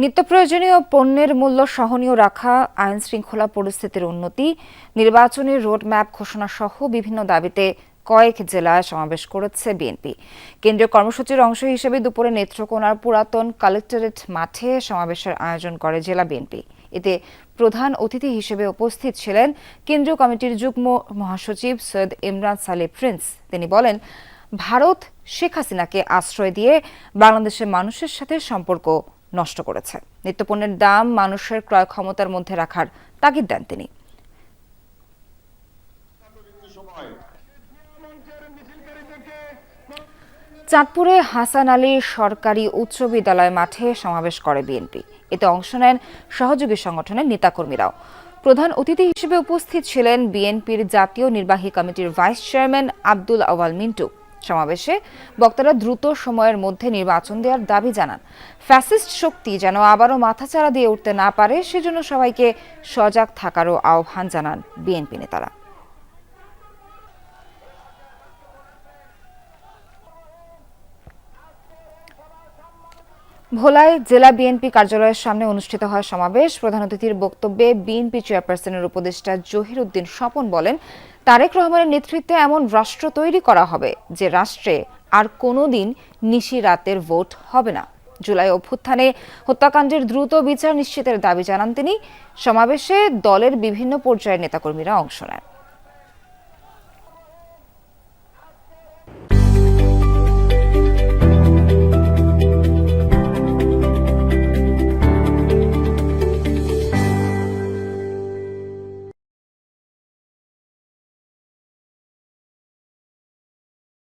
নিত্য প্রয়োজনীয় পণ্যের মূল্য সহনীয় রাখা, আইন শৃঙ্খলা পরিস্থিতির উন্নতি নির্বাচনের রোডম্যাপ ঘোষণা সহ বিভিন্ন দাবিতে কয়েক জেলায় সমাবেশ করেছে বিএনপি। কেন্দ্রীয় কর্মসূচির অংশ হিসেবে দুপুরে নেত্রকোনার পুরাতন কালেক্টরেট মাঠে সমাবেশের আয়োজন করে জেলা বিএনপি। এতে প্রধান অতিথি হিসেবে উপস্থিত ছিলেন কেন্দ্রীয় কমিটির যুগ্ম মহাসচিব সৈয়দ ইমরান সালে প্রিন্স। তিনি বলেন, ভারত শেখ হাসিনাকে আশ্রয় দিয়ে বাংলাদেশের মানুষের সাথে সম্পর্ক নষ্ট করেছে। নিত্যপণ্যের দাম মানুষের ক্রয় ক্ষমতার মধ্যে রাখার তাগিদ দেন তিনি। চাঁদপুরে হাসান আলী সরকারি উচ্চ বিদ্যালয় মাঠে সমাবেশ করে বিএনপি। এতে অংশ নেন সহযোগী সংগঠনের নেতাকর্মীরাও। প্রধান অতিথি হিসেবে উপস্থিত ছিলেন বিএনপির জাতীয় নির্বাহী কমিটির ভাইস চেয়ারম্যান আব্দুল আওয়াল মিন্টু। সমাবেশে বক্তারা দ্রুত সময়ের মধ্যে নির্বাচন দেওয়ার দাবি জানান। ফ্যাসিস্ট শক্তি যেন আবারও মাথাচাড়া দিয়ে উঠতে না পারে, সেজন্য সবাইকে সজাগ থাকারও আহ্বান জানান বিএনপি নেতারা। ভোলায় জেলা বিএনপি কার্যালয়ের সামনে অনুষ্ঠিত হয় সমাবেশ। প্রধান অতিথির বক্তব্যে বিএনপি চেয়ারপারসনের উপদেষ্টা জহির উদ্দিন স্বপন বলেন, তারেক রহমানের নেতৃত্বে এমন রাষ্ট্র তৈরি করা হবে যে রাষ্ট্রে আর কোনোদিন নিশি রাতের ভোট হবে না। জুলাই অভ্যুত্থানে হত্যাকাণ্ডের দ্রুত বিচার নিশ্চিতের দাবি জানান তিনি। সমাবেশে দলের বিভিন্ন পর্যায়ের নেতাকর্মীরা অংশ নেন।